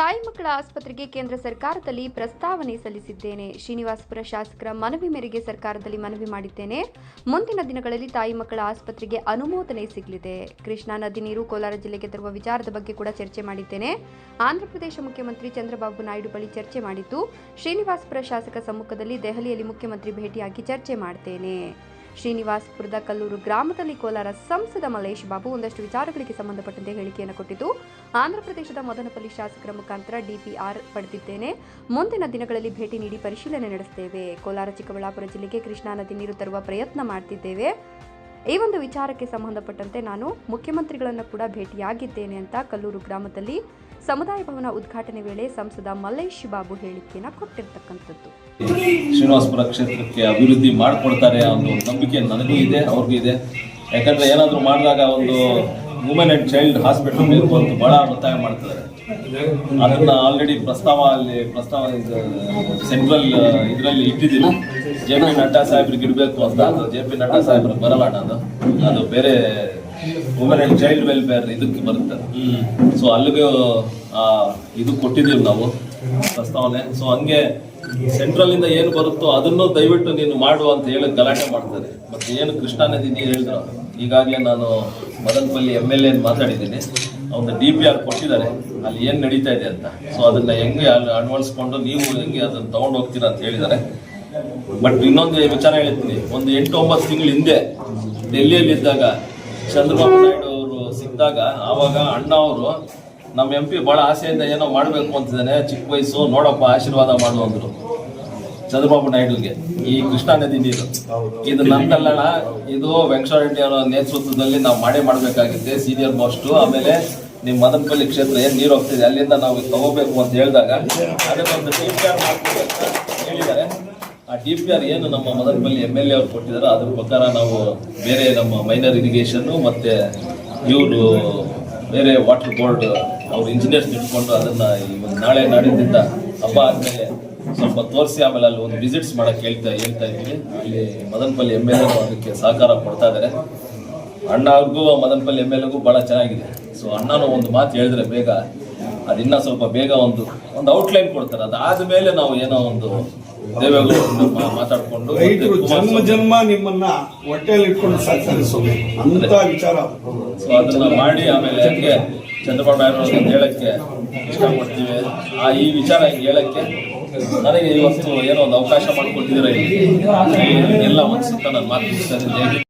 ತಾಯಿ ಮಕ್ಕಳ ಆಸ್ಪತ್ರೆಗೆ ಕೇಂದ್ರ ಸರ್ಕಾರದಲ್ಲಿ ಪ್ರಸ್ತಾವನೆ ಸಲ್ಲಿಸಿದ್ದೇನೆ. ಶ್ರೀನಿವಾಸಪುರ ಶಾಸಕರ ಮನವಿ ಮೇರೆಗೆ ಸರ್ಕಾರದಲ್ಲಿ ಮನವಿ ಮಾಡಿದ್ದೇನೆ. ಮುಂದಿನ ದಿನಗಳಲ್ಲಿ ತಾಯಿ ಮಕ್ಕಳ ಆಸ್ಪತ್ರೆಗೆ ಅನುಮೋದನೆ ಸಿಗಲಿದೆ. ಕೃಷ್ಣಾ ನದಿ ನೀರು ಕೋಲಾರ ಜಿಲ್ಲೆಗೆ ತರುವ ವಿಚಾರದ ಬಗ್ಗೆ ಕೂಡ ಚರ್ಚೆ ಮಾಡಿದ್ದೇನೆ. ಆಂಧ್ರಪ್ರದೇಶ ಮುಖ್ಯಮಂತ್ರಿ ಚಂದ್ರಬಾಬು ನಾಯ್ಡು ಬಳಿ ಚರ್ಚೆ ಮಾಡಿದ್ದು, ಶ್ರೀನಿವಾಸಪುರ ಶಾಸಕ ಸಮ್ಮುಖದಲ್ಲಿ ದೆಹಲಿಯಲ್ಲಿ ಮುಖ್ಯಮಂತ್ರಿ ಭೇಟಿಯಾಗಿ ಚರ್ಚೆ ಮಾಡ್ತೇನೆ. ಶ್ರೀನಿವಾಸಪುರದ ಕಲ್ಲೂರು ಗ್ರಾಮದಲ್ಲಿ ಕೋಲಾರ ಸಂಸದ ಮಲ್ಲೇಶ್ ಬಾಬು ಒಂದಷ್ಟು ವಿಚಾರಗಳಿಗೆ ಸಂಬಂಧಪಟ್ಟಂತೆ ಹೇಳಿಕೆಯನ್ನು ಕೊಟ್ಟಿದ್ದು ಆಂಧ್ರಪ್ರದೇಶದ ಮದನಪಲ್ಲಿ ಶಾಸಕರ ಮುಖಾಂತರ ಡಿಪಿಆರ್ ಪಡೆದಿದ್ದೇನೆ. ಮುಂದಿನ ದಿನಗಳಲ್ಲಿ ಭೇಟಿ ನೀಡಿ ಪರಿಶೀಲನೆ ನಡೆಸುತ್ತೇವೆ. ಕೋಲಾರ ಚಿಕ್ಕಬಳ್ಳಾಪುರ ಜಿಲ್ಲೆಗೆ ಕೃಷ್ಣಾ ನದಿ ನೀರು ತರುವ ಪ್ರಯತ್ನ ಮಾಡ್ತಿದ್ದೇವೆ. ಈ ಒಂದು ವಿಚಾರಕ್ಕೆ ಸಂಬಂಧಪಟ್ಟಂತೆ ನಾನು ಮುಖ್ಯಮಂತ್ರಿಗಳನ್ನು ಕೂಡ ಭೇಟಿಯಾಗಿದ್ದೇನೆ ಅಂತ ಕಲ್ಲೂರು ಗ್ರಾಮದಲ್ಲಿ ಸಮುದಾಯ ಭವನ ಉದ್ಘಾಟನೆ ವೇಳೆ ಸಂಸದ ಮಲ್ಲೇಶ್ ಬಾಬು ಹೇಳಿಕೆಯನ್ನು ಕೊಟ್ಟಿರ್ತಕ್ಕಂಥದ್ದು. ಶ್ರೀನಿವಾಸಪುರ ಕ್ಷೇತ್ರಕ್ಕೆ ಅಭಿವೃದ್ಧಿ ಮಾಡಿಕೊಡ್ತಾರೆ ಒಂದು ನಂಬಿಕೆ ನನಗೂ ಇದೆ, ಅವ್ರಿಗೂ ಇದೆ. ಯಾಕಂದ್ರೆ ಏನಾದರೂ ಮಾಡಿದಾಗ ಒಂದು ವುಮೆನ್ ಅಂಡ್ ಚೈಲ್ಡ್ ಹಾಸ್ಪಿಟಲ್ ಬೇಕು ಅಂತ ಬಹಳ ಒತ್ತಾಯ ಮಾಡ್ತಾರೆ ಅದನ್ನ ಆಲ್ರೆಡಿ ಪ್ರಸ್ತಾವ ಅಲ್ಲಿ, ಪ್ರಸ್ತಾವ ಸೆಂಟ್ರಲ್ ಇದರಲ್ಲಿ ಇಟ್ಟಿದ್ದೀವಿ. ಜೆ ಪಿ ನಡ್ಡಾ ಸಾಹೇಬ್ರಿಗೆ ಇಡಬೇಕು ಅಂತ. ಅದು ಜೆ ಪಿ ನಡ್ಡಾ ಸಾಹೇಬ್ರಿಗೆ ಬರಲ್ಲ ಅದು. ಅದು ಬೇರೆ ವುಮೆನ್ ಅಂಡ್ ಚೈಲ್ಡ್ ವೆಲ್ಫೇರ್ ಇದಕ್ಕೆ ಬರುತ್ತೆ ಸೊ ಅಲ್ಲಿಗೆ ಇದು ಕೊಟ್ಟಿದ್ದೀವಿ ನಾವು ಪ್ರಸ್ತಾವನೆ. ಸೊ ಹಂಗೆ ಸೆಂಟ್ರಲ್ ಇಂದ ಏನು ಬರುತ್ತೋ ಅದನ್ನು ದಯವಿಟ್ಟು ನೀನು ಮಾಡು ಅಂತ ಹೇಳಿ ಗಲಾಟೆ ಮಾಡ್ತಾರೆ. ಮತ್ತೆ ಏನು ಕೃಷ್ಣಾ ನದಿ ನೀರು ಹೇಳಿದ್ರು? ಈಗಾಗಲೇ ನಾನು ಮದನಪಲ್ಲಿ ಎಂ ಎಲ್ ಎ ಮಾತಾಡಿದ್ದೀನಿ. ಅವನ ಡಿ ಪಿ ಆರ್ ಕೊಟ್ಟಿದ್ದಾರೆ. ಅಲ್ಲಿ ಏನು ನಡೀತಾ ಇದೆ ಅಂತ. ಸೊ ಅದನ್ನ ಹೆಂಗೆ ಅಲ್ಲಿ ಅಳವಡಿಸ್ಕೊಂಡು ನೀವು ಹೆಂಗೆ ಅದನ್ನ ತೊಗೊಂಡು ಹೋಗ್ತೀರಾ ಅಂತ ಹೇಳಿದ್ದಾರೆ. ಬಟ್ ಇನ್ನೊಂದು ವಿಚಾರ ಹೇಳ್ತೀನಿ. ಒಂದು ಎಂಟು ಒಂಬತ್ತು ತಿಂಗಳ ಹಿಂದೆ ಡೆಲ್ಲಿಯಲ್ಲಿ ಇದ್ದಾಗ ಚಂದ್ರಬಾಬು ನಾಯ್ಡು ಅವರು ಸಿಕ್ಕಿದಾಗ ಆವಾಗ ಅಣ್ಣ ಅವರು ನಮ್ಮ ಎಂ ಪಿ ಬಹಳ ಆಸೆಯಿಂದ ಏನೋ ಮಾಡಬೇಕು ಅಂತಿದ್ದಾನೆ ಚಿಕ್ಕ ವಯಸ್ಸು ನೋಡಪ್ಪ ಆಶೀರ್ವಾದ ಮಾಡು ಅಂದರು ಚಂದ್ರಬಾಬು ನಾಯ್ಡುಗೆ ಈ ಕೃಷ್ಣಾ ನದಿ ನೀರು. ಇದು ನಂದಲ್ಲಣ ಇದು ವೆಂಕಟೇಶ್ವರ ರೆಡ್ಡಿ ಅವರ ನೇತೃತ್ವದಲ್ಲಿ ನಾವು ಮಾಡೇ ಮಾಡಬೇಕಾಗಿದೆ ಸೀನಿಯರ್ ಮೋಸ್ಟು. ಆಮೇಲೆ ನಿಮ್ಮ ಮದನಪಲ್ಲಿ ಕ್ಷೇತ್ರ ಏನು ನೀರು ಹೋಗ್ತಿದೆ ಅಲ್ಲಿಂದ ನಾವು ತಗೋಬೇಕು ಅಂತ ಹೇಳಿದಾಗ ಒಂದು ಟೀಮ್ ಮಾಡ್ತೀವಿ ಅಂತ ಹೇಳಿದ್ದಾರೆ ಡಿ ಪಿ ಆರ್ ಏನು ನಮ್ಮ ಮದನಪಲ್ಲಿ ಎಂ ಎಲ್ ಎ ಅವ್ರು ಕೊಟ್ಟಿದ್ದಾರೆ ಅದ್ರ ಪ್ರಕಾರ ನಾವು ಬೇರೆ ನಮ್ಮ ಮೈನರ್ ಇರಿಗೇಷನ್ನು ಮತ್ತೆ ಇವರು ಬೇರೆ ವಾಟರ್ ಬೋರ್ಡ್ ಅವ್ರು ಇಂಜಿನಿಯರ್ಸ್ ಇಟ್ಕೊಂಡು ಅದನ್ನ ಇವತ್ತು ನಾಳೆ ನಾಡಿದ್ದಿಂದ ಹಬ್ಬ ಆದ್ಮೇಲೆ ಸ್ವಲ್ಪ ತೋರಿಸಿ ಆಮೇಲೆ ಅಲ್ಲಿ ಒಂದು ವಿಸಿಟ್ಸ್ ಮಾಡಕ್ ಹೇಳ್ತಾ ಹೇಳ್ತಾ ಇದ್ದೀವಿ ಅಲ್ಲಿ ಮದನಪಲ್ಲಿ ಎಂ ಎಲ್ ಅದಕ್ಕೆ ಸಹಕಾರ ಕೊಡ್ತಾ ಇದ್ದಾರೆ ಅಣ್ಣ ಅವ್ರಿಗೂ ಮದನಪಲ್ಲಿ ಎಂ ಎಲ್ ಎಗೂ ಭಾಳ ಚೆನ್ನಾಗಿದೆ. ಸೊ ಅಣ್ಣನೂ ಒಂದು ಮಾತು ಹೇಳಿದ್ರೆ ಬೇಗ ಅದಿನ್ನ ಸ್ವಲ್ಪ ಬೇಗ ಒಂದು ಒಂದು ಔಟ್ಲೈನ್ ಕೊಡ್ತಾರೆ. ಅದಾದ್ಮೇಲೆ ನಾವು ಏನೋ ಒಂದು ಮಾತಾಡ್ಕೊಂಡು ರೈತರು ಜನ್ಮ ಜನ್ಮ ನಿಮ್ಮನ್ನ ಹೊಟ್ಟೆಯಲ್ಲಿ ಇಟ್ಕೊಂಡು ಸಹಕರಿಸಬೇಕು. ಅಂತ ವಿಚಾರ ಸೊ ಅದನ್ನ ಮಾಡಿ ಆಮೇಲೆ ಹೆಂಗೆ ಚಂದ್ರಬಾಬು ನಾಯ್ಡು ಅಂತ ಹೇಳಕ್ಕೆ ಇಷ್ಟಪಡ್ತೀವಿ. ಆ ಈ ವಿಚಾರ ಹಿಂಗೆ ಹೇಳಕ್ಕೆ ನನಗೆ ಇವತ್ತು ಏನೋ ಒಂದು ಅವಕಾಶ ಮಾಡಿಕೊಟ್ಟಿದ್ದೀರ ಎಲ್ಲ ಮನಸ್ಸಿಂದ ಸುತ್ತ ನಾನು ಮಾತು.